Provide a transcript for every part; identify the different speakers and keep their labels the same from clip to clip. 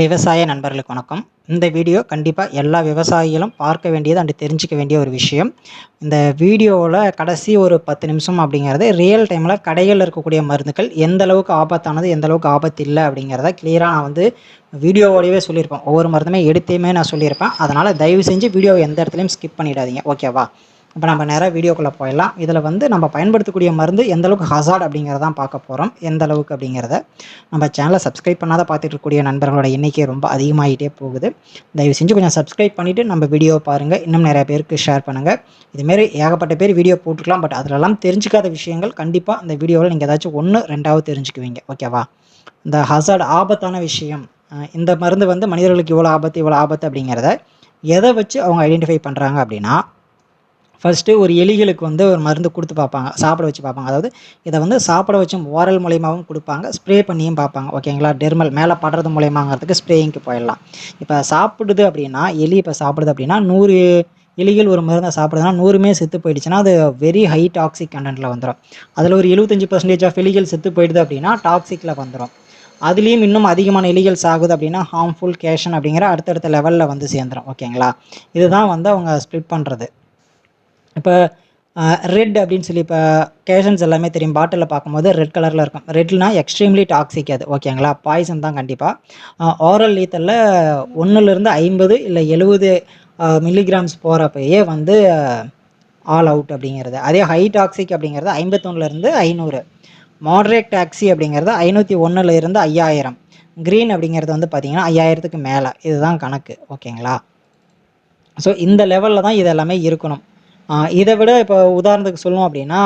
Speaker 1: விவசாய நண்பர்களுக்கு வணக்கம். இந்த வீடியோ கண்டிப்பாக எல்லா விவசாயிகளும் பார்க்க வேண்டியது அண்டு தெரிஞ்சுக்க வேண்டிய ஒரு விஷயம். இந்த வீடியோவில் கடைசி ஒரு பத்து நிமிஷம் அப்படிங்கிறது ரியல் டைமில் கடைகளில் இருக்கக்கூடிய மருந்துகள் எந்த அளவுக்கு ஆபத்தானது எந்த அளவுக்கு ஆபத்து இல்லை அப்படிங்கிறத கிளியராக நான் வந்து வீடியோவோடையவே சொல்லியிருப்பேன். ஒவ்வொரு மருந்துமே எடுத்தையுமே நான் சொல்லியிருப்பேன். அதனால் தயவு செஞ்சு வீடியோ எந்த இடத்துலையும் ஸ்கிப் பண்ணிடாதீங்க. ஓகேவா இப்போ நம்ம நேராக வீடியோக்குள்ளே போயிடலாம். இதில் வந்து நம்ம பயன்படுத்தக்கூடிய மருந்து எந்த அளவுக்கு ஹசார்ட் அப்படிங்கிறதான் பார்க்க போகிறோம் எந்த அளவுக்கு அப்படிங்கிறத நம்ம சேனலை சப்ஸ்கிரைப் பண்ணாத பார்த்துட்டு இருக்கக்கூடிய நண்பர்களோட எண்ணிக்கை ரொம்ப அதிகமாகிட்டே போகுது. தயவு செஞ்சு கொஞ்சம் சப்ஸ்கிரைப் பண்ணிவிட்டு நம்ம வீடியோ பாருங்கள் இன்னும் நிறைய பேருக்கு ஷேர் பண்ணுங்கள் இதுமாரி ஏகப்பட்ட பேர் வீடியோ போட்டுக்கலாம் பட் அதிலெல்லாம் தெரிஞ்சிக்காத விஷயங்கள் கண்டிப்பாக இந்த வீடியோவில் நீங்கள் ஏதாச்சும் ஒன்று ரெண்டாவது தெரிஞ்சுக்குவீங்க. ஓகேவா இந்த ஹசார்ட் ஆபத்தான விஷயம். இந்த மருந்து வந்து மனிதர்களுக்கு இவ்வளோ ஆபத்து இவ்வளோ ஆபத்து அப்படிங்கிறத எதை வச்சு அவங்க ஐடென்டிஃபை பண்ணுறாங்க அப்படின்னா ஃபஸ்ட்டு ஒரு எலிகளுக்கு வந்து ஒரு மருந்து கொடுத்து பார்ப்பாங்க சாப்பிட வச்சு பார்ப்பாங்க. அதாவது இதை வந்து சாப்பிட வச்சும் ஓரல் மூலியமாகவும் கொடுப்பாங்க ஸ்ப்ரே பண்ணியும் பார்ப்பாங்க. ஓகேங்களா டெர்மல் மேலே படுறது மூலியமாங்கிறதுக்கு ஸ்ப்ரேயிங்க்கு போயிடலாம். இப்போ சாப்பிடுது அப்படின்னா எலி இப்போ சாப்பிடுது அப்படின்னா நூறு எலிகள் ஒரு மருந்தை சாப்பிடுதுன்னா நூறுமே செத்து போயிடுச்சுன்னா அது வெரி ஹை டாக்ஸிக் கண்டென்ட்டில் வந்துடும் அதில் ஒரு எழுபத்தஞ்சி பர்சன்டேஜ் ஆஃப் எலிகள் செத்து போயிடுது அப்படின்னா டாக்ஸிக்கில் வந்துடும் அதுலேயும் இன்னும் அதிகமான எலிகள் சாகுது அப்படின்னா ஹார்ம்ஃபுல் கேஷன் அப்படிங்கிற அடுத்தடுத்த லெவலில் வந்து சேர்ந்துடும் ஓகேங்களா இதுதான் வந்து அவங்க ஸ்ப்ளிட் பண்ணுறது இப்போ ரெட் அப்படின்னு சொல்லி இப்போ கேஷன்ஸ் எல்லாமே தெரியும். பாட்டிலில் பார்க்கும்போது ரெட் கலரில் இருக்கும். ரெட்னா எக்ஸ்ட்ரீம்லி டாக்ஸிக் அது. ஓகேங்களா பாய்சன் தான் கண்டிப்பாக ஆரல் லீத்தலில் ஒன்றுலேருந்து ஐம்பது இல்லை எழுபது மில்லிகிராம்ஸ் போகிறப்பயே வந்து ஆல் அவுட் அப்படிங்கிறது. அதே ஹை டாக்ஸிக் அப்படிங்கிறது ஐம்பத்தொன்னுலேருந்து ஐநூறு. மாட்ரேட் டாக்ஸி அப்படிங்கிறது ஐநூற்றி ஒன்றுலேருந்து ஐயாயிரம். க்ரீன் அப்படிங்கிறது வந்து பார்த்திங்கன்னா ஐயாயிரத்துக்கு மேலே. இதுதான் கணக்கு. ஓகேங்களா ஸோ இந்த லெவலில் தான் இது எல்லாமே இருக்கணும். இதை விட இப்போ உதாரணத்துக்கு சொல்லணும் அப்படின்னா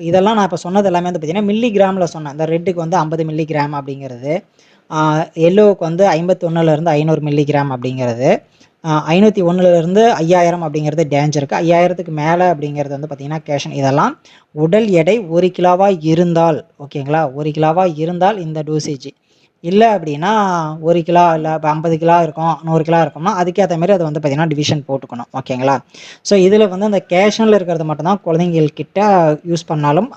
Speaker 1: இதெல்லாம் நான் இப்போ சொன்னது எல்லாமே வந்து பார்த்தீங்கன்னா மில்லி கிராமில் சொன்னேன். இந்த ரெட்டுக்கு வந்து ஐம்பது மில்லி கிராம் அப்படிங்கிறது எல்லோவுக்கு வந்து ஐம்பத்தொன்னுலேருந்து ஐநூறு மில்லி கிராம் அப்படிங்கிறது ஐநூற்றி ஒன்றுலேருந்து ஐயாயிரம் அப்படிங்கிறது டேஞ்சருக்கு ஐயாயிரத்துக்கு மேலே அப்படிங்கிறது வந்து பார்த்திங்கன்னா கேஷன் இதெல்லாம் உடல் எடை ஒரு கிலோவாக இருந்தால் ஓகேங்களா ஒரு கிலோவாக இருந்தால் இந்த டோசேஜ் இல்லை அப்படின்னா ஒரு கிலோ இல்லை இப்போ ஐம்பது கிலோ இருக்கும் நூறு கிலோ இருக்கும்னா அதுக்கேற்ற மாதிரி அதை வந்து பார்த்திங்கன்னா டிவிஷன் போட்டுக்கணும். ஓகேங்களா ஸோ இதில் வந்து அந்த கேஷனில் இருக்கிறது மட்டும்தான் குழந்தைங்கள்கிட்ட யூஸ் பண்ணாலும்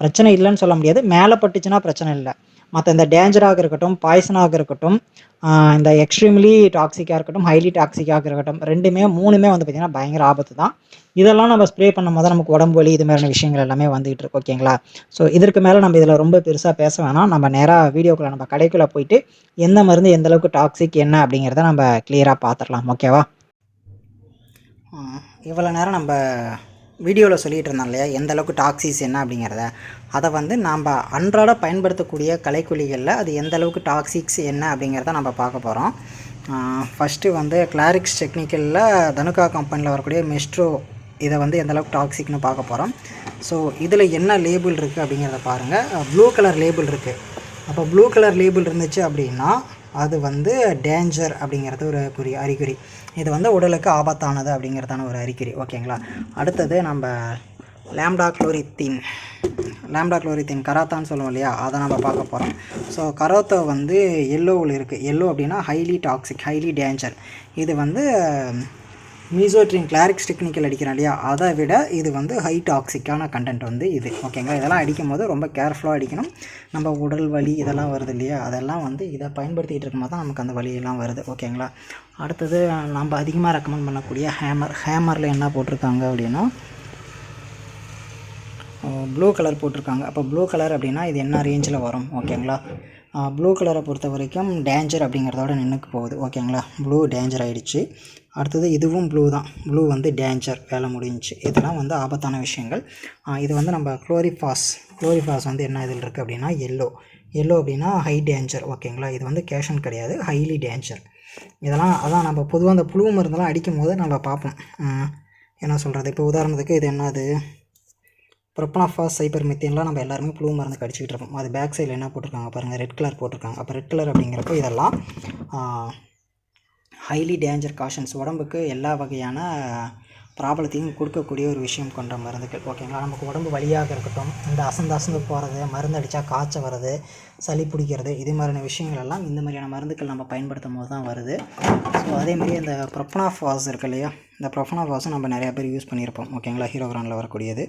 Speaker 1: பிரச்சனை இல்லைன்னு சொல்ல முடியாது. மேலே பட்டுச்சுன்னா பிரச்சனை இல்லை. மற்ற இந்த டேஞ்சராக இருக்கட்டும் பாய்சனாக இருக்கட்டும் இந்த எக்ஸ்ட்ரீம்லி டாக்ஸிக்காக இருக்கட்டும் ஹைலி டாக்ஸிக்காக இருக்கட்டும் ரெண்டுமே மூணுமே வந்து பார்த்திங்கன்னா பயங்கர ஆபத்து தான் இதெல்லாம் நம்ம ஸ்ப்ரே பண்ணும் போது நமக்கு உடம்பு வலி இது மாதிரியான விஷயங்கள் எல்லாமே வந்துகிட்டு இருக்கு ஓகேங்களா ஸோ இதற்கு மேலே நம்ம இதில் ரொம்ப பெருசாக பேச வேணாம். நம்ம நேராக வீடியோக்குள்ளே நம்ம கடைக்குள்ளே போயிட்டு எந்த மருந்து எந்த அளவுக்கு டாக்ஸிக் என்ன அப்படிங்கிறத நம்ம கிளியராக பார்த்துடலாம் ஓகேவா இவ்வளோ நேரம் நம்ம வீடியோவில் சொல்லிகிட்டு இருந்தோம் இல்லையா? எந்த அளவுக்கு டாக்ஸிஸ் என்ன அப்படிங்கிறத. அதை வந்து நாம் அன்றாட பயன்படுத்தக்கூடிய கலைக்குழிகளில் அது எந்த அளவுக்கு டாக்ஸிக்ஸ் என்ன அப்படிங்கிறத நம்ம பார்க்க போகிறோம் ஃபஸ்ட்டு வந்து கிளாரிக்ஸ் டெக்னிக்கலில் தனுகா கம்பெனியில் வரக்கூடிய மெஸ்ட்ரோ இதை வந்து எந்த அளவுக்கு டாக்ஸிக்னு பார்க்க போகிறோம் ஸோ இதில் என்ன லேபிள் இருக்குது அப்படிங்கிறத பாருங்கள் ப்ளூ கலர் லேபிள் இருக்குது அப்போ ப்ளூ கலர் லேபிள் இருந்துச்சு அப்படின்னா அது வந்து டேஞ்சர் அப்படிங்கிறது ஒரு குறி அறிகுறி. இது வந்து உடலுக்கு ஆபத்தானது அப்படிங்கிறதான ஒரு அறிகுறி. ஓகேங்களா? அடுத்தது நம்ம லேம்டா குளோரித்தீன் லேம்டா குளோரித்தீன் கராத்தான்னு சொல்லுவோம் இல்லையா? அதை நம்ம பார்க்க போகிறோம் ஸோ கரோத்தா வந்து எல்லோவில் இருக்குது எல்லோ அப்படின்னா ஹைலி டாக்ஸிக் ஹைலி டேஞ்சர் இது வந்து மீசோட்ரின் கிளாரிக்ஸ் டெக்னிக்கல் அடிக்கிறோம் இல்லையா? அதை விட இது வந்து ஹை டாக்ஸிக்கான கண்டென்ட் வந்து இது. ஓகேங்களா இதெல்லாம் அடிக்கும் போது ரொம்ப கேர்ஃபுல்லாக அடிக்கணும். நம்ம உடல் வலி இதெல்லாம் வருது இல்லையா? அதெல்லாம் வந்து இதை பயன்படுத்திகிட்டு இருக்கும்போது தான் நமக்கு அந்த வலியெல்லாம் வருது. ஓகேங்களா அடுத்தது நம்ம அதிகமாக ரெக்கமெண்ட் பண்ணக்கூடிய ஹேமர் ஹேமரில் என்ன போட்டிருக்காங்க அப்படின்னா ப்ளூ கலர் போட்டிருக்காங்க. அப்போ ப்ளூ கலர் அப்படின்னா இது என்ன ரேஞ்சில் வரும்? ஓகேங்களா ப்ளூ கலரை பொறுத்த வரைக்கும் டேஞ்சர் அப்படிங்கிறதோட நின்றுக்கு போகுது. ஓகேங்களா ப்ளூ டேஞ்சர் ஆகிடுச்சு அடுத்தது இதுவும் ப்ளூ தான். ப்ளூ வந்து டேஞ்சர் வேலை முடிஞ்சு. இதெல்லாம் வந்து ஆபத்தான விஷயங்கள். இது வந்து நம்ம குளோரிஃபாஸ் குளோரிஃபாஸ் வந்து என்ன இதில் இருக்குது அப்படின்னா எல்லோ எல்லோ அப்படின்னா ஹை டேஞ்சர் ஓகேங்களா இது வந்து கேஷன் கிடையாது ஹைலி டேஞ்சர் இதெல்லாம் அதான் நம்ம பொதுவாக அந்த புழு மருந்தெல்லாம் அடிக்கும் போது நம்ம பார்ப்போம். என்ன சொல்கிறது இப்போ உதாரணத்துக்கு இது என்னது? ப்ரொப்பனாஃபாஸ் சைபர் மித்தின்லாம் நம்ம எல்லாருமே புழு மருந்து கடிச்சிக்கிட்டு இருப்போம். அது பேக் சைடில் என்ன போட்டிருக்காங்க பாருங்கள் ரெட் கலர் போட்டிருக்காங்க. அப்போ ரெட் கலர் அப்படிங்கிறப்போ இதெல்லாம் ஹைலி டேஞ்சர் காஷன்ஸ் உடம்புக்கு எல்லா வகையான ப்ராப்ளத்தையும் கொடுக்கக்கூடிய ஒரு விஷயம் கொண்ட மருந்துகள் ஓகேங்களா நமக்கு உடம்பு வலியாக இருக்கட்டும் இந்த அசந்து அசந்து போகிறது மருந்து அடித்தா காய்ச்சல் வர்றது சளி பிடிக்கிறது இது மாதிரியான விஷயங்கள் எல்லாம் இந்த மாதிரியான மருந்துகள் நம்ம பயன்படுத்தும் போது தான் வருது. ஸோ அதேமாதிரி இந்த ப்ரொப்பனாஃபாஸ் இருக்கு இல்லையா? இந்த ப்ரொப்பனாஃபாஸும் நம்ம நிறையா பேர் யூஸ் பண்ணியிருப்போம் ஓகேங்களா ஹீரோ வரக்கூடியது.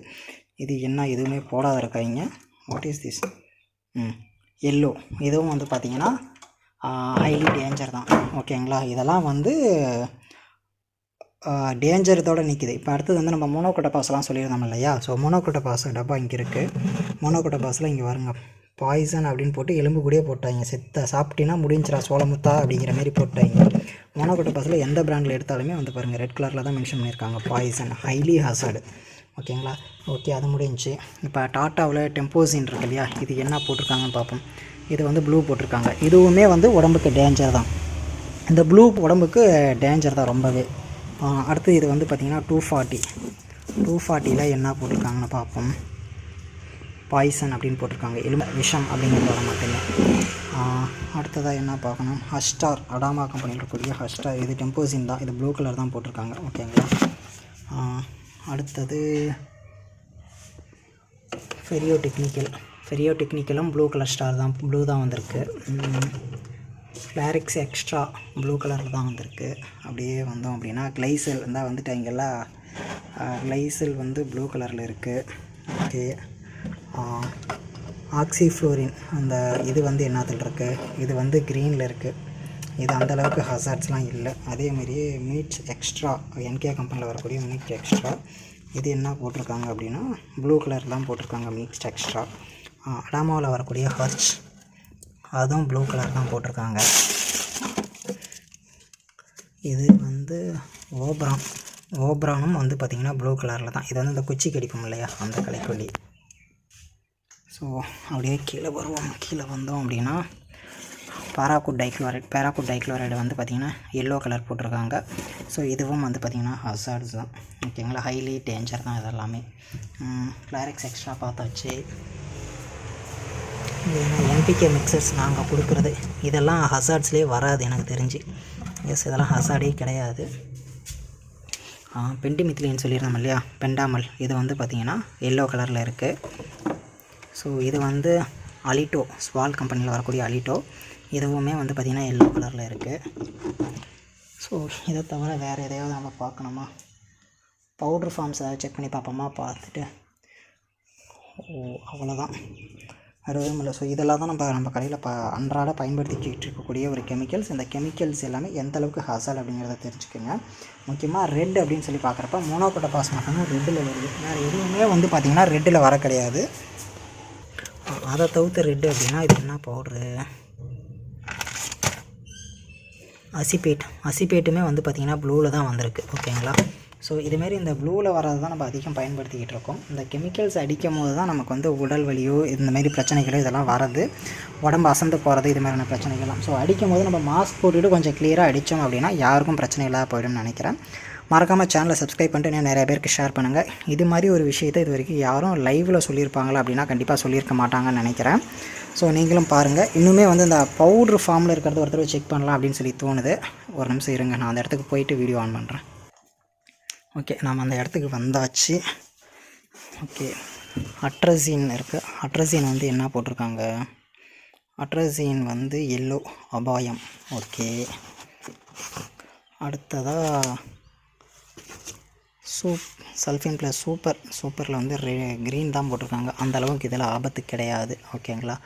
Speaker 1: இது என்ன? எதுவுமே போடாத இருக்காங்க what is this hmm yellow இதுவும் வந்து பார்த்திங்கன்னா ஹைலி டேஞ்சர் தான். ஓகேங்களா இதெல்லாம் வந்து டேஞ்சரத்தோட நிற்கிது இப்போ அடுத்தது வந்து நம்ம மோனோக்கோட்ட பாஸ்லாம் சொல்லியிருந்தோம் இல்லையா? ஸோ மோனோகோட்டை பாஸ் டப்பா இங்கே இருக்குது மோனோகோட்டை பாஸில் இங்கே வருங்க பாய்சன் அப்படின்னு போட்டு எலும்பு கூடயே போட்டாங்க. செத்த சாப்பிட்டீங்கன்னா முடிஞ்சிரா சோளமுத்தா அப்படிங்கிற மாதிரி போட்டாங்க. மோனோகோட்டை பாஸில் எந்த பிராண்டில் எடுத்தாலுமே வந்து பாருங்கள் ரெட் கலரில் தான் மென்ஷன் பண்ணியிருக்காங்க. பாய்சன் ஹைலி ஹசார்டு ஓகேங்களா ஓகே அது முடிஞ்சு இப்போ டாட்டாவில் டெம்போசின் இருக்கு இல்லையா? இது என்ன போட்டிருக்காங்கன்னு பார்ப்போம் இது வந்து ப்ளூ போட்டிருக்காங்க. இதுவுமே வந்து உடம்புக்கு டேஞ்சர் தான். இந்த ப்ளூ உடம்புக்கு டேஞ்சர் தான் ரொம்பவே. அடுத்து இது வந்து பார்த்திங்கன்னா டூ ஃபார்ட்டி டூ ஃபார்ட்டியில் என்ன போட்டிருக்காங்கன்னு பார்ப்போம். பாய்சன் அப்படின்னு போட்டிருக்காங்க. எலும்ப விஷம் அப்படிங்கிறத மட்டுமே அடுத்ததாக என்ன பார்க்கணும்? ஹஸ்டார் அடாமா கம்பெனியில் இருக்கக்கூடிய ஹஸ்டார் இது டெம்போசின் தான். இது ப்ளூ கலர் தான் போட்டிருக்காங்க. ஓகேங்களா அடுத்தது ஃபெரியோ டெக்னிக்கல் ஃபெரியோ டெக்னிக்கலும் ப்ளூ கலர் ஸ்டார் தான். ப்ளூ தான் வந்திருக்கு. ஃப்ளாரிக்ஸ் எக்ஸ்ட்ரா ப்ளூ கலரில் தான் வந்திருக்கு. அப்படியே வந்தோம் அப்படின்னா கிளைசல் இருந்தால் வந்துட்டு இங்கெல்லாம் கிளைசல் வந்து ப்ளூ கலரில் இருக்குது ஓகே. ஆக்சிஃப்ளோரின் அந்த இது வந்து என்னத்தில் இருக்குது இது வந்து க்ரீனில் இருக்குது இது அந்தளவுக்கு ஹசார்ட்ஸ்லாம் இல்லை. அதே மாதிரியே மீட்ஸ் எக்ஸ்ட்ரா என்கே கம்பெனியில் வரக்கூடிய மீட் எக்ஸ்ட்ரா இது என்ன போட்டிருக்காங்க அப்படின்னா ப்ளூ கலர் தான் போட்டிருக்காங்க மீட்ஸ் எக்ஸ்ட்ரா அடாமாவில் வரக்கூடிய ஹர்ச் அதுவும் ப்ளூ கலர் தான் போட்டிருக்காங்க. இது வந்து ஓப்ரான். ஓப்ரானும் வந்து பார்த்திங்கன்னா ப்ளூ கலரில் தான். இது வந்து இந்த குச்சி கடிப்போம் இல்லையா? அந்த கலைக்கொல்லி. ஸோ அப்படியே கீழே வருவோம். கீழே வந்தோம் அப்படின்னா பாராகுட் டைக்ளோரைட் பாராகுட் டைக்ளோரைடு வந்து பார்த்திங்கன்னா எல்லோ கலர் போட்டிருக்காங்க. ஸோ இதுவும் வந்து பார்த்திங்கன்னா ஹசார்ட்ஸ் தான். ஓகேங்களா? ஹைலி டேஞ்சர் தான் இதெல்லாமே. கிளாரிக்ஸ் எக்ஸ்ட்ரா பார்த்தாச்சு. என்பிகே மிக்சர்ஸ் நாங்கள் கொடுக்குறது. இதெல்லாம் ஹசார்ட்ஸ்லேயே வராது எனக்கு தெரிஞ்சு. எஸ் இதெல்லாம் ஹசார்டே கிடையாது. பெண்டிமித்லின்னு சொல்லியிருந்தோம் இல்லையா? பெண்டாமல். இது வந்து பார்த்திங்கன்னா எல்லோ கலரில் இருக்குது ஸோ இது வந்து அலிட்டோ ஸ்வால் கம்பெனியில் வரக்கூடிய அலிட்டோ இதுவுமே வந்து பார்த்திங்கன்னா எல்லோ கலரில் இருக்குது ஸோ இதை தவிர வேறு எதையாவது நம்ம பார்க்கணுமா? பவுட்ரு ஃபார்ம்ஸ் ஏதாவது செக் பண்ணி பார்ப்போமா? பார்த்துட்டு. ஓ அவ்வளோதான் அறுபதும் இல்லை ஸோ இதெல்லாம் தான் நம்ம நம்ம கடையில் ப அன்றாட பயன்படுத்திக்கிட்டு இருக்கக்கூடிய ஒரு கெமிக்கல்ஸ் இந்த கெமிக்கல்ஸ் எல்லாமே எந்த அளவுக்கு ஹசால் அப்படிங்கிறத தெரிஞ்சுக்கோங்க. முக்கியமாக ரெட் அப்படின்னு சொல்லி பார்க்குறப்ப மோனோகோட்டை பாஸ் மட்டும்தான் ரெட்டில் வருது. வேறு எதுவுமே வந்து பார்த்திங்கன்னா ரெட்டில் வர கிடையாது. அதை தவிர்த்து ரெட்டு அப்படின்னா இது என்ன பவுட்ரு அசிபேட் அசிபேட்டுமே வந்து பார்த்திங்கன்னா ப்ளூவில் தான் வந்திருக்கு. ஓகேங்களா ஸோ இதுமாரி இந்த ப்ளூவில் வரது தான் நம்ம அதிகம் பயன்படுத்திக்கிட்டு இருக்கோம். இந்த கெமிக்கல்ஸ் அடிக்கும் போது தான் நமக்கு வந்து உடல் வலியோ இந்தமாரி பிரச்சனைகளோ இதெல்லாம் வரது உடம்பு அசந்து போகிறது இது மாதிரியான பிரச்சனைகள்லாம். ஸோ அடிக்கும் போது நம்ம மாஸ்க் போட்டுட்டு கொஞ்சம் கிளியராக அடித்தோம் அப்படின்னா யாருக்கும் பிரச்சனை இல்லாத போயிடும்னு நினைக்கிறேன். மறக்காமல் சேனலை சப்ஸ்கிரைப் பண்ணிட்டு இன்னும் நிறைய பேருக்கு ஷேர் பண்ணுங்கள் இது மாதிரி ஒரு விஷயத்தை இது வரைக்கும் யாரும் லைவில் சொல்லியிருப்பாங்களா அப்படின்னா கண்டிப்பாக சொல்லியிருக்க மாட்டாங்கன்னு நினைக்கிறேன். ஸோ நீங்களும் பாருங்கள் இன்னுமே வந்து இந்த பவுட்ரு ஃபார்மில் இருக்கிறத ஒருத்தர் செக் பண்ணலாம் அப்படின்னு சொல்லி தோணுது. ஒரு நிமிஷம் இருங்க. நான் அந்த இடத்துக்கு போயிட்டு வீடியோ ஆன் பண்ணுறேன் ஓகே நாம் அந்த இடத்துக்கு வந்தாச்சு. ஓகே அட்ரஸின் இருக்குது அட்ரஸின் வந்து என்ன போட்டிருக்காங்க? அட்ரஸின் வந்து எல்லோ அபாயம். ஓகே. அடுத்ததாக சூப் சல்ஃபின் ப்ளஸ் சூப்பர் சூப்பரில் வந்து ரெ க்ரீன் தான் போட்டிருக்காங்க. அந்த அளவுக்கு இதில் ஆபத்து கிடையாது. ஓகேங்களா?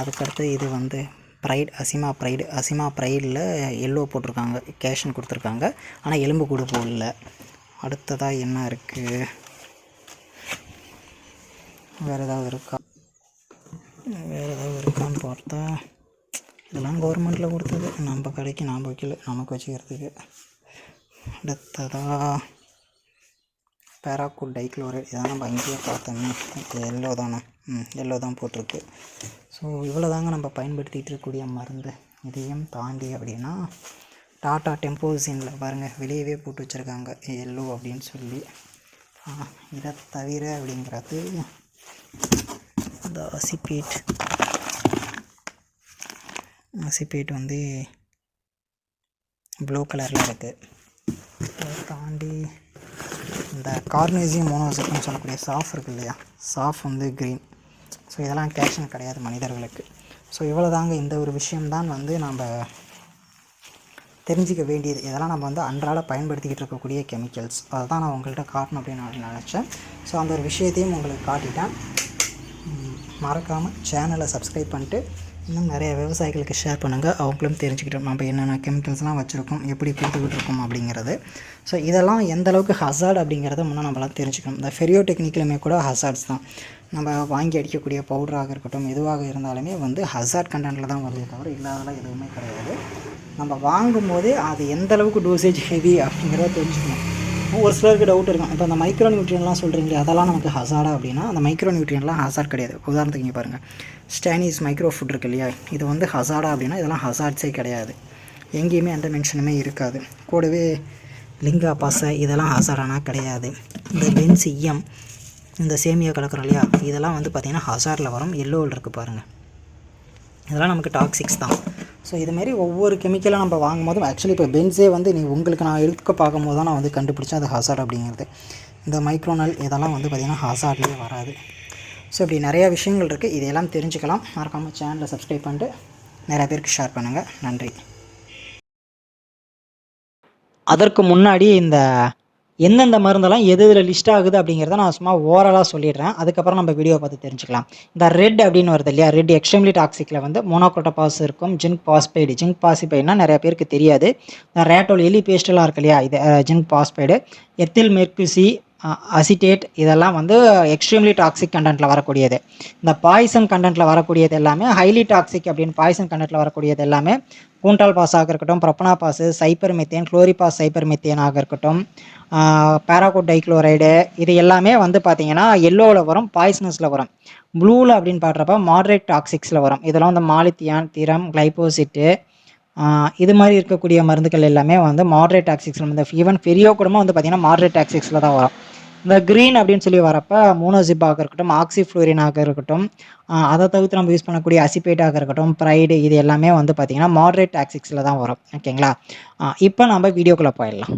Speaker 1: அதுக்கடுத்து இது வந்து ப்ரைட் அசிமா ப்ரைடு அசிமா ப்ரைடில் எல்லோ போட்டிருக்காங்க. கேஷன் கொடுத்துருக்காங்க. ஆனால் எலும்பு கூடு போடல. அடுத்ததாக என்ன இருக்குது வேறு ஏதாவது இருக்கா? வேறு ஏதாவது இருக்கான்னு பார்த்தா இதெல்லாம் கவர்மெண்ட்டில் கொடுத்தது. நம்ம கடைக்கு நாம் வைக்கல நமக்கு வச்சுக்கிறதுக்கு. அடுத்ததாக பேராக்கூட் டைக்ளோரைட். இதெல்லாம் நம்ம அங்கேயே பார்த்தோமே. எல்லோ தானே? ம் எல்லோ தான் போட்டிருக்கு. ஸோ இவ்வளோ தாங்க நம்ம பயன்படுத்திகிட்டு இருக்கக்கூடிய மருந்து. இதையும் தாண்டி அப்படின்னா டாட்டா டெம்போசினில் பாருங்கள் வெளியவே போட்டு வச்சுருக்காங்க. எல்லோ அப்படின்னு சொல்லி. இதை தவிர அப்படிங்கிறது இந்த அசிபேட் அசிபேட் வந்து ப்ளூ கலரில் இருக்குது தாண்டி இந்த கார்னேசியம் மோனோசெப்னு சொல்லக்கூடிய சாஃப் இருக்கு இல்லையா? சாஃப் வந்து க்ரீன். ஸோ இதெல்லாம் கேஷன் கிடையாது மனிதர்களுக்கு. ஸோ இவ்வளோ தாங்க இந்த ஒரு விஷயம்தான் வந்து நம்ம தெரிஞ்சிக்க வேண்டியது. இதெல்லாம் நம்ம வந்து அன்றாட பயன்படுத்திக்கிட்டு இருக்கக்கூடிய கெமிக்கல்ஸ் அதை தான் நான் உங்கள்கிட்ட காட்டணும் அப்படின்னு நான் நினச்சேன். ஸோ அந்த ஒரு விஷயத்தையும் உங்களுக்கு காட்டிட்டேன். மறக்காமல் சேனலை சப்ஸ்கிரைப் பண்ணிட்டு இன்னும் நிறைய விவசாயிகளுக்கு ஷேர் பண்ணுங்கள் அவங்களும் தெரிஞ்சுக்கிட்டோம் நம்ம என்னென்ன கெமிக்கல்ஸ்லாம் வச்சுருக்கோம் எப்படி கொடுத்துக்கிட்டுருக்கோம் அப்படிங்கிறது. ஸோ இதெல்லாம் எந்த அளவுக்கு ஹசார்ட் அப்படிங்கிறத முன்னே நம்மளாம் தெரிஞ்சுக்கணும். இந்த ஃபெரியோ டெக்னிக்லையுமே கூட ஹசார்ட்ஸ் தான். நம்ம வாங்கி அடிக்கக்கூடிய பவுடராக இருக்கட்டும் எதுவாக இருந்தாலுமே வந்து ஹசார்ட் கண்டென்ட்டில் தான் வருது தவிர இல்லாதெல்லாம் எதுவுமே கிடையாது. நம்ம வாங்கும்போதே அது எந்த அளவுக்கு டோசேஜ் ஹெவி அப்படிங்கிறத தெரிஞ்சுக்கணும். ஒரு சிலருக்கு டவுட் இருக்கும். இப்போ அந்த மைக்ரோ நியூட்ரியன்லாம் சொல்கிறீங்களே அதெல்லாம் நமக்கு ஹசார்டா அப்படின்னா அந்த மைக்ரோ நியூட்ரியன்லாம் ஹசார்ட் கிடையாது. உதாரணத்துக்கு இங்கே பாருங்கள் ஸ்டானிஸ் மைக்ரோ ஃபுட் இருக்கு இல்லையா? இது வந்து ஹசார்டா அப்படின்னா இதெல்லாம் ஹசார்ட்ஸே கிடையாது. எங்கேயுமே எந்த மென்ஷனுமே இருக்காது. கூடவே லிங்கா பாசை இதெல்லாம் ஹசாரானா கிடையாது. இந்த பென்சியம் இந்த சேமியா கலக்கிறோம் இல்லையா? இதெல்லாம் வந்து பார்த்திங்கன்னா ஹசாரில் வரும். எல்லோவில் இருக்குது பாருங்கள் இதெல்லாம் நமக்கு டாக்ஸிக்ஸ் தான். ஸோ இதுமாரி ஒவ்வொரு கெமிக்கலாக நம்ம வாங்கும் போதும் ஆக்சுவலி இப்போ பென்ஸே வந்து நீ உங்களுக்கு நான் எடுக்க பார்க்கும்போது தான் நான் வந்து கண்டுபிடிச்சேன் அது ஹசார்ட் அப்படிங்கிறது. இந்த மைக்ரோனல் இதெல்லாம் வந்து பார்த்திங்கன்னா ஹசார்ட்லேயே வராது. ஸோ இப்படி நிறையா விஷயங்கள் இருக்குது இதையெல்லாம் தெரிஞ்சுக்கலாம். மறக்காமல் சேனலை சப்ஸ்கிரைப் பண்ணிட்டு நிறையா பேருக்கு ஷேர் பண்ணுங்கள் நன்றி. அதற்கு முன்னாடி இந்த எந்தெந்த மருந்தெல்லாம் எது இதில் லிஸ்ட் ஆகுது அப்படிங்கிறத நான் சும்மா ஓரலாக சொல்லிடுறேன். அதுக்கப்புறம் நம்ம வீடியோ பார்த்து தெரிஞ்சுக்கலாம். இந்த ரெட் அப்படின்னு வருது இல்லையா? ரெட் எக்ஸ்ட்ரீம்லி டாக்ஸிக்கில் வந்து மோனோக்ரோட்டோபாஸ் இருக்கும். ஜிங்க் பாஸ்பைடு ஜிங்க் பாசிபைடுனா நிறைய பேருக்கு தெரியாது. ரேட்டோல் எலி பேஸ்டெல்லாம் இருக்கு இல்லையா? இது ஜிங்க் பாஸ்பைடு எத்தில் மெர்குசி அசிட்டேட் இதெல்லாம் வந்து எக்ஸ்ட்ரீம்லி டாக்ஸிக் கண்டென்ட்டில் வரக்கூடியது. இந்த பாய்சன் கண்டென்ட்டில் வரக்கூடியது எல்லாமே ஹைலி டாக்ஸிக் அப்படின்னு பாய்சன் கண்டென்ட்டில் வரக்கூடியது எல்லாமே கூண்டால் பாஸாக இருக்கட்டும் ப்ரொப்பனா பாஸு சைப்பர் மெத்தேன் குளோரிபாஸ் சைப்பர் மெத்தேனாக இருக்கட்டும் பேராகோட் டைக்ளோரைடு இது எல்லாமே வந்து பார்த்திங்கன்னா எல்லோவில் வரும் பாய்சனஸில் வரும். ப்ளூவில் அப்படின்னு பார்க்குறப்ப மாட்ரேட் டாக்ஸிக்ஸில் வரும். இதெல்லாம் வந்து மாலித்தியான் திரம் கிளைபோசிட்டு இது மாதிரி இருக்கக்கூடிய மருந்துகள் எல்லாமே வந்து மாட்ரேட் டாக்ஸிக்ஸில் வந்து ஈவன் பெரியோ கூடமாக வந்து பார்த்திங்கன்னா மாட்ரேட் டாக்ஸிக்ஸில் தான் வரும். இந்த க்ரீன் அப்படின்னு சொல்லி வரப்போ மோனோசிப்பாக இருக்கட்டும் ஆக்சிஃப்ளூரினாக இருக்கட்டும் அதை தவிர்த்து நம்ம யூஸ் பண்ணக்கூடிய அசிபேட்டாக இருக்கட்டும் ப்ரைடு இது எல்லாமே வந்து பார்த்திங்கன்னா மாட்ரேட் டாக்ஸிக்ஸில் தான் வரும். ஓகேங்களா இப்போ நம்ம வீடியோக்குள்ளே போயிடலாம்.